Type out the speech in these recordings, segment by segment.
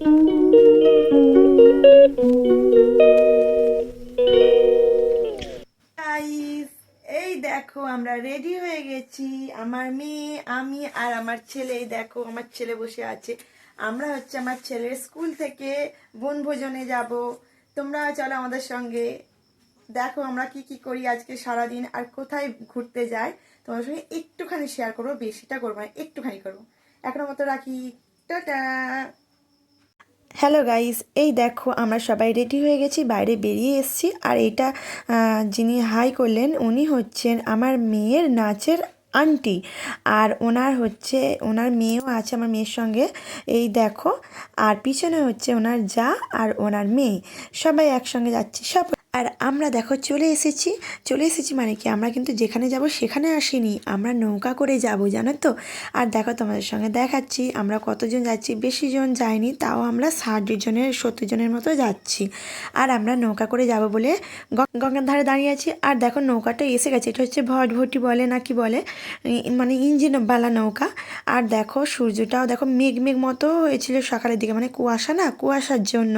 এই দেখো, আমরা রেডি হয়ে গেছি। আমার মেয়ে, আমি আর আমার ছেলে। দেখো, আমার ছেলে বসে আছে। আমরা হচ্ছে আমার ছেলের স্কুল থেকে বনভোজনে যাব। তোমরা চলো আমাদের সঙ্গে। দেখো, আমরা কি কি করি আজকে সারাদিন আর কোথায় ঘুরতে যাই। তোমাদের সঙ্গে একটুখানি শেয়ার করব, বেশিটা করব না, একটুখানি করব। এখনও মতো রাখি। টাটা! হ্যালো গাইস এই দেখো, আমরা সবাই রেডি হয়ে গেছি, বাইরে বেরিয়ে এসেছি। আর এটা যিনি হাই করলেন, উনি হচ্ছেন আমার মেয়ের নাচের আন্টি আর ওনার হচ্ছে, ওনার মেয়েও আছে আমার মেয়ের সঙ্গে। এই দেখো, আর পিছনে হচ্ছে ওনার যা আর ওনার মেয়ে। সবাই একসঙ্গে যাচ্ছি। সব আর আমরা দেখো চলে এসেছি চলে এসেছি মানে কি আমরা কিন্তু যেখানে যাব সেখানে আসিনি, আমরা নৌকা করে যাব জানো তো? আর দেখো তোমাদের সঙ্গে দেখাচ্ছি, আমরা কতজন যাচ্ছি, বেশি জন যাইনি, তাও আমরা ষাট জনের, সত্তর জনের মতো যাচ্ছি। আর আমরা নৌকা করে যাব বলে গঙ্গার ধারে দাঁড়িয়ে আছি। আর দেখো নৌকাটা এসে গেছে, এটা হচ্ছে ভটভটি বলে না কি বলে? মানে ইঞ্জিন বালা নৌকা। আর দেখো সূর্যটাও দেখো মেঘ মেঘ মতো হয়েছিল সকালের দিকে মানে কুয়াশা না, কুয়াশার জন্য।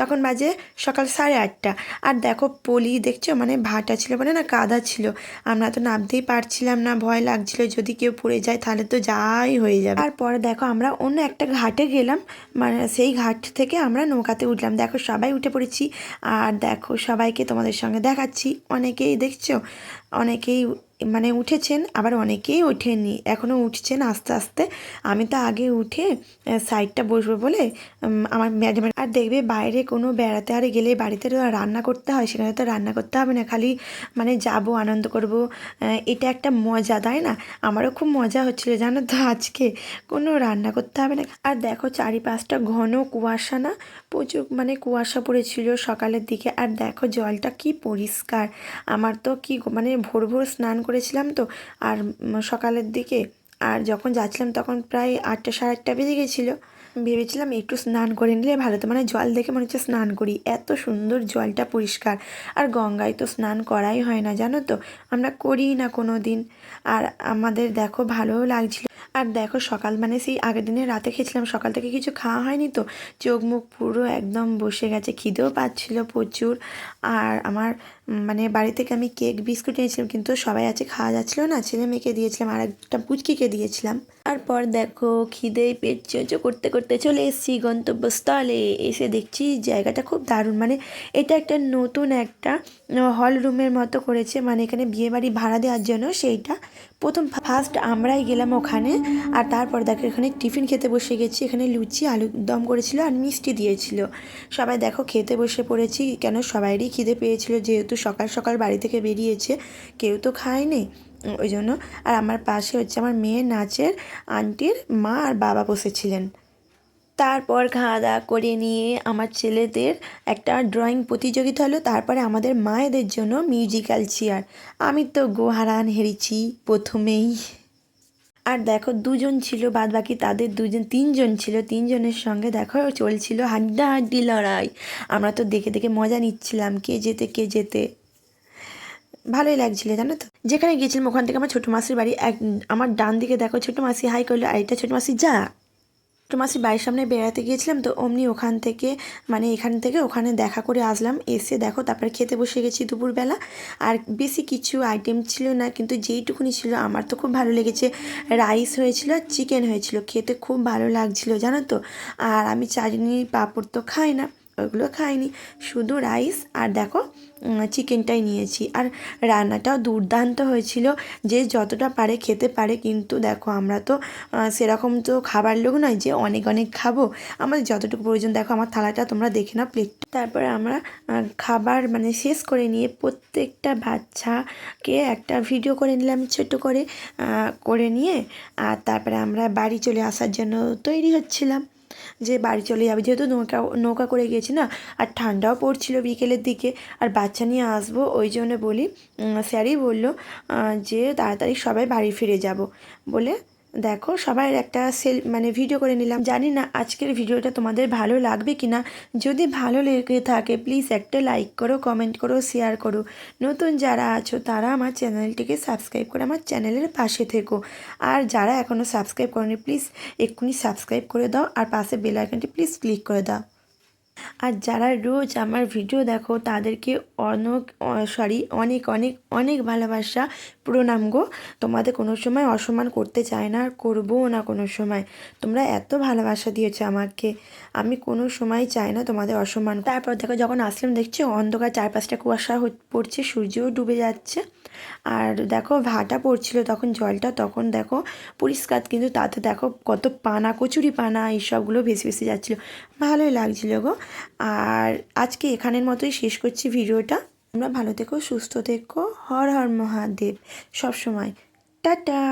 তখন বাজে সকাল সাড়ে আটটা। আর দেখো পলি দেখছ? মানে ভাটা ছিল মানে না কাদা ছিল। আমরা তো নামতেই পারছিলাম না, ভয় লাগছিল। যদি কেউ পড়ে যায় তাহলে তো যাই হয়ে যাবে। তারপরে দেখো আমরা অন্য একটা ঘাটে গেলাম। মানে সেই ঘাট থেকে আমরা নৌকাতে উঠলাম। দেখো সবাই উঠে পড়েছি। আর দেখো সবাইকে তোমাদের সঙ্গে দেখাচ্ছি। অনেকেই দেখছ? অনেকেই মানে উঠেছেন, আবার অনেকেই ওঠেনি এখনও উঠছেন আস্তে আস্তে। আমি তো আগে উঠে সাইডটা বসবো বলে আমার ম্যাডাম আর দেখবে বাইরে কোনো বেড়াতে আরে গেলে বাড়িতে তো রান্না করতে হয়, সেখানে তো রান্না করতে হবে না, খালি মানে যাব, আনন্দ করব। এটা একটা মজা, তাই না? আমারও খুব মজা হচ্ছিল, জানো তো, আজকে। কোনো রান্না করতে হবে না। আর দেখো চারিপাশটা ঘন কুয়াশা না? প্রচুর মানে কুয়াশা পড়েছিল সকালের দিকে। আর দেখো জলটা কি পরিষ্কার। আমার তো কি মানে ভোর ভোর স্নান করেছিলাম তো, আর সকালের দিকে, আর যখন যাচ্ছিলাম তখন প্রায় আটটা সাড়ে আটটা বেজে গেছিল। ভেবেছিলাম একটু স্নান করে নিলে ভালো তো মানে জল দেখে মনে হচ্ছে স্নান করি। এত সুন্দর জলটা পরিষ্কার। আর গঙ্গায় তো স্নান করাই হয় না, জানো তো? আমরা করি না কোনো দিন আর আমাদের দেখো ভালোও লাগছিল। আর দেখো সকাল মানে সেই আগের দিনে রাতে খেয়েছিলাম, সকাল থেকে কিছু খাওয়া হয়নি তো। চোখ মুখ পুরো একদম বসে গেছে, খিদেও পাচ্ছিল প্রচুর। আর আমার মানে বাড়ি থেকে আমি কেক, বিস্কুট এনেছিলাম, কিন্তু সবাই আছে খাওয়া যাচ্ছিল না। ছেলে মেয়েকে দিয়েছিলাম আর একটা পুচকিকে দিয়েছিলাম। তারপর দেখো খিদে পেট চোচো করতে করতে চলে এসেছি গন্তব্যস্থলে। এসে দেখছি জায়গাটা খুব দারুণ। মানে এটা একটা নতুন একটা হল রুমের মতো করেছে। মানে এখানে বিয়েবাড়ি ভাড়া দেওয়ার জন্য সেইটা। প্রথম ফার্স্ট আমরাই গেলাম ওখানে। আর তারপর দেখো এখানে টিফিন খেতে বসে গেছি। এখানে লুচি, আলু দম করেছিল আর মিষ্টি দিয়েছিল। সবাই দেখো খেতে বসে পড়েছি। কেন সবাইরই খিদে পেয়েছিল। যেহেতু সকাল সকাল বাড়ি থেকে বেরিয়েছে, কেউ তো খায়নি। ওই জন্য। আর আমার পাশে হচ্ছে আমার মেয়ে নাচের আন্টির মা আর বাবা বসেছিলেন। তারপর খাওয়া দাওয়া করে নিয়ে আমার ছেলেদের একটা ড্রয়িং প্রতিযোগিতা হলো। তারপরে আমাদের মায়েদের জন্য মিউজিক্যাল চেয়ার। আমি তো গোহারান হেরেছি প্রথমেই। আর দেখো, দুজন ছিল বাদ বাকি তাদের দুজন, তিনজন ছিল। তিনজনের সঙ্গে দেখো, চলছিল হাড্ডা হাড্ডি লড়াই। আমরা তো দেখে দেখে মজা নিচ্ছিলাম, কে যেতে কে যেতে ভালোই লাগছিল, জানো তো? যেখানে গিয়েছিলাম ওখান থেকে আমার ছোটো মাসির বাড়ি, এক, আমার ডান দিকে দেখো, ছোটো মাসি হাই করল আর, এটা ছোটো মাসি যা। ছোটো মাসির বাড়ির সামনে বেড়াতে গিয়েছিলাম, তো অমনি ওখান থেকে মানে এখান থেকে ওখানে দেখা করে আসলাম, এসে দেখো, তারপরে খেতে বসে গেছি দুপুরবেলা। আর বেশি কিছু আইটেম ছিল না, কিন্তু যেইটুকুনি ছিল, আমার তো খুব ভালো লেগেছে। রাইস হয়েছিল চিকেন হয়েছিল, খেতে খুব ভালো লাগছিল, জানো তো? আর আমি চাটনি পাঁপড় তো খাই না। ওগুলো খাইনি। শুধু রাইস আর দেখো চিকেনটাই নিয়েছি। আর রান্নাটাও দুর্দান্ত হয়েছিল। যে যতটা পারে খেতে পারে, কিন্তু দেখো, আমরা তো সেরকম তো খাবার লোক নয় যে অনেক অনেক খাব। আমাদের যতটুকু প্রয়োজন, দেখো, আমার থালাটা তোমরা দেখে নাও প্লেট তারপরে আমরা খাবার মানে শেষ করে নিয়ে প্রত্যেকটা বাচ্চাকে একটা ভিডিও করে নিলাম ছোট করে করে নিয়ে। আর তারপরে আমরা বাড়ি চলে আসার জন্য তৈরি হচ্ছিলাম। যে বাড়ি চলে যাবে। যেহেতু নৌকা নৌকা করে গিয়েছি না, আর ঠান্ডাও পড়ছিল বিকেলের দিকে, আর বাচ্চা নিয়ে আসব, ওই জন্য বলি স্যারই বলল যে তাড়াতাড়ি সবাই বাড়ি ফিরে যাব বলে দেখো সবার একটা সেল মানে ভিডিও করে নিলাম। জানি না আজকের ভিডিওটা তোমাদের ভালো লাগবে কি না যদি ভালো লেগে থাকে প্লিজ একটা লাইক করো কমেন্ট করো শেয়ার করো। নতুন যারা আছো, তারা আমার চ্যানেলটিকে সাবস্ক্রাইব করে আমার চ্যানেলের পাশে থেকো। আর যারা এখনও সাবস্ক্রাইব করেনি প্লিজ এক্ষুনি সাবস্ক্রাইব করে দাও। আর পাশে বেল আইকনটি প্লিজ ক্লিক করে দাও। আর যারা রোজ আমার ভিডিও দেখো, তাদেরকে অনেক সরি অনেক অনেক অনেক ভালোবাসা। প্রণাম গো। তোমাদের কোনো সময় অসম্মান করতে চায় না আর করবও না কোনো সময়। তোমরা এত ভালোবাসা দিয়েছ আমাকে। আমি কোনো সময় চাই না তোমাদের অসম্মান তারপর দেখো, যখন আসলাম, দেখছি অন্ধকার চারপাশটা কুয়াশা পড়ছে, সূর্যও ডুবে যাচ্ছে। আর দেখো, ভাটা পড়ছিল তখন জলটা, তখন দেখো, পরিষ্কার, কিন্তু তাতে দেখো কত পানা কচুরি পানা এইসবগুলো ভেসে ভেসে যাচ্ছিল। ভালোই লাগছিল গো। আর আজকে এখানের মতোই শেষ করছি ভিডিওটা। তোমরা ভালো থেকো, সুস্থ থেকো। হর হর মহাদেব। সবসময়। টাটা!